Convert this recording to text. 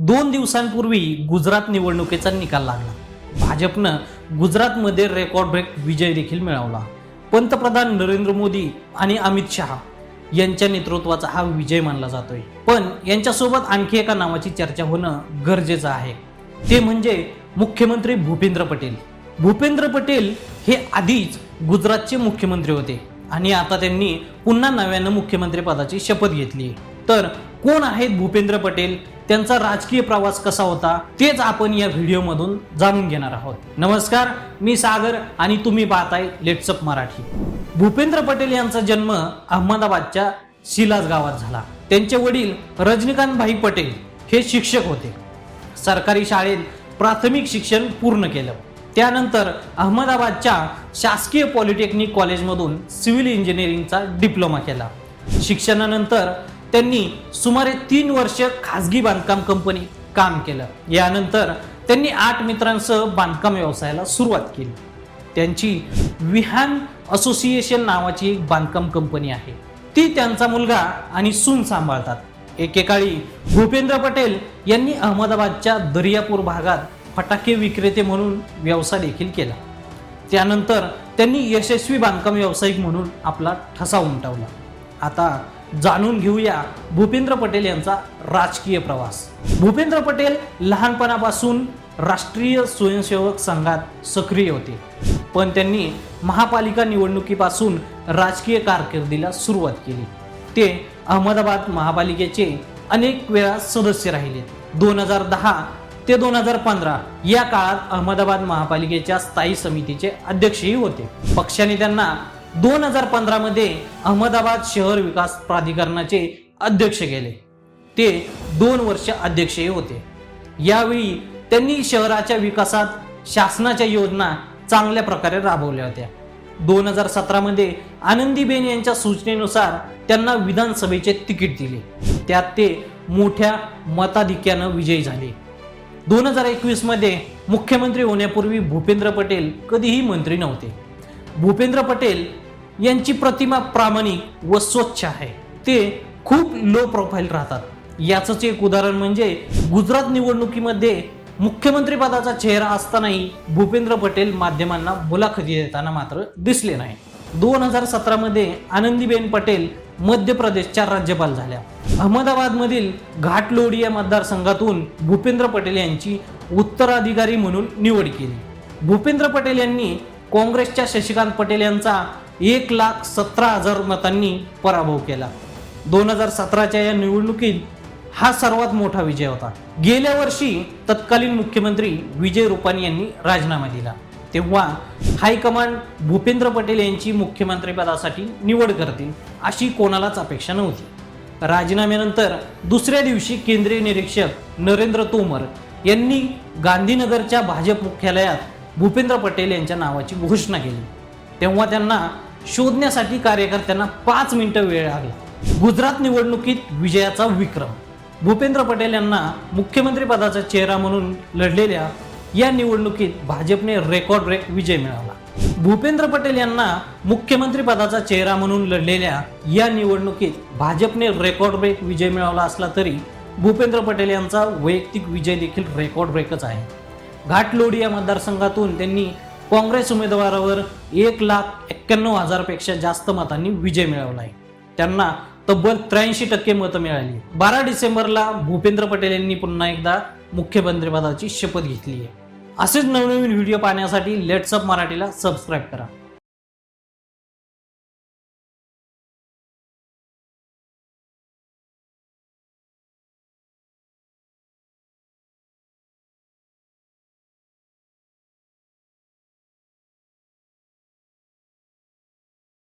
दोन दिवसांपूर्वी गुजरात निवडणुकीचा निकाल लागला. भाजपनं गुजरातमध्ये रेकॉर्ड ब्रेक विजय देखील मिळवला. पंतप्रधान नरेंद्र मोदी आणि अमित शहा यांच्या नेतृत्वाचा हा विजय मानला जातोय. पण यांच्यासोबत आणखी एका नावाची चर्चा होणं गरजेचं आहे. ते म्हणजे मुख्यमंत्री भूपेंद्र पटेल. भूपेंद्र पटेल हे आधीच गुजरातचे मुख्यमंत्री होते आणि आता त्यांनी पुन्हा नव्यानं मुख्यमंत्री पदाची शपथ घेतली तर कोण आहेत भूपेंद्र पटेल? त्यांचा राजकीय प्रवास कसा होता? तेच आपण या व्हिडिओमधून जाणून घेणार आहोत. नमस्कार मी सागर आणि तुम्ही पाहताय लेट्सअप मराठी. भूपेंद्र पटेल यांचा जन्म अहमदाबादच्या शिलास गावात झाला. त्यांचे वडील रजनीकांत भाई पटेल हे शिक्षक होते. सरकारी शाळेत प्राथमिक शिक्षण पूर्ण केलं. त्यानंतर अहमदाबादच्या शासकीय पॉलिटेक्निक कॉलेजमधून सिव्हिल इंजिनिअरिंगचा डिप्लोमा केला. शिक्षणानंतर त्यांनी सुमारे तीन वर्ष खाजगी बांधकाम कंपनी काम केलं. यानंतर त्यांनी आठ मित्रांसह बांधकाम व्यवसायाला सुरुवात केली. त्यांची विहान असोसिएशन नावाची एक बांधकाम कंपनी आहे. ती त्यांचा मुलगा आणि सून सांभाळतात. एकेकाळी भूपेंद्र पटेल यांनी अहमदाबादच्या दर्यापूर भागात फटाके विक्रेते म्हणून व्यवसाय देखील केला. त्यानंतर त्यांनी यशस्वी बांधकाम व्यावसायिक म्हणून आपला ठसा उमटवला. आता जाणून घेऊया भूपेंद्र पटेल यांचा राजकीय प्रवास. भूपेंद्र पटेल लहानपणापासून राष्ट्रीय स्वयंसेवक संघात सक्रिय होते. पण त्यांनी महापालिका निवडणुकीपासून राजकीय कारकिर्दीला सुरुवात केली. ते अहमदाबाद महापालिकेचे अनेक वेळा सदस्य राहिले. दोन हजार दहा ते दोन हजार पंधरा या काळात अहमदाबाद महापालिकेच्या स्थायी समितीचे अध्यक्षही होते. पक्षाने त्यांना दोन हजार पंधरामध्ये अहमदाबाद शहर विकास प्राधिकरणाचे अध्यक्ष केले ते दोन वर्ष अध्यक्षही होते. यावेळी त्यांनी शहराच्या विकासात शासनाच्या योजना चांगल्या प्रकारे राबवल्या होत्या. दोन हजार सतरामध्ये आनंदीबेन यांच्या सूचनेनुसार त्यांना विधानसभेचे तिकीट दिले. त्यात ते मोठ्या मताधिक्यानं विजयी झाले. दोन हजार एकवीसमध्ये मुख्यमंत्री होण्यापूर्वी भूपेंद्र पटेल कधीही मंत्री नव्हते. भूपेंद्र पटेल यांची प्रतिमा प्रामाणिक व स्वच्छ आहे. ते खूप लो प्रोफाईल राहतात. याचंच एक उदाहरण म्हणजे गुजरात निवडणुकीमध्ये मुख्यमंत्री पदाचा चेहरा असतानाही भूपेंद्र पटेल माध्यमांना मुलाखती देताना मात्र दिसले नाही. दोन हजार सतरामध्ये आनंदीबेन पटेल मध्य प्रदेशच्या राज्यपाल झाल्या. अहमदाबादमधील घाटलोडी या मतदारसंघातून भूपेंद्र पटेल यांची उत्तराधिकारी म्हणून निवड केली. भूपेंद्र पटेल यांनी काँग्रेसच्या शशिकांत पटेल यांचा एक लाख सतरा हजार मतांनी पराभव केला. दोन हजार सतराच्या या निवडणुकीत हा सर्वात मोठा विजय होता. गेल्या वर्षी तत्कालीन मुख्यमंत्री विजय रुपानी यांनी राजीनामा दिला. तेव्हा हायकमांड भूपेंद्र पटेल यांची मुख्यमंत्रीपदासाठी निवड करतील अशी कोणालाच अपेक्षा नव्हती. राजीनाम्यानंतर दुसऱ्या दिवशी केंद्रीय निरीक्षक नरेंद्र तोमर यांनी गांधीनगरच्या भाजप मुख्यालयात भूपेंद्र पटेल यांच्या नावाची घोषणा केली. तेव्हा त्यांना शोधण्यासाठी कार्यकर्त्यांना पाच मिनिटं वेळ लागला. गुजरात निवडणुकीत विजयाचा विक्रम. भूपेंद्र पटेल यांना मुख्यमंत्री पदाचा चेहरा म्हणून लढलेल्या या निवडणुकीत भाजपने रेकॉर्ड ब्रेक विजय मिळवला. भूपेंद्र पटेल यांना मुख्यमंत्री पदाचा चेहरा म्हणून लढलेल्या या निवडणुकीत भाजपने रेकॉर्ड ब्रेक विजय मिळवला असला तरी भूपेंद्र पटेल यांचा वैयक्तिक विजय देखील रेकॉर्ड ब्रेकच आहे. घाटलोडी या मतदारसंघातून त्यांनी काँग्रेस उमेदवारावर एक लाख एक्क्याण्णव हजारपेक्षा जास्त मतांनी विजय मिळवला आहे. त्यांना तब्बल त्र्याऐंशी टक्के मतं मिळाली बारा डिसेंबरला भूपेंद्र पटेल यांनी पुन्हा एकदा मुख्यमंत्रीपदाची शपथ घेतली आहे. असेच नवनवीन व्हिडिओ पाहण्यासाठी लेट्सअप मराठीला सबस्क्राईब करा.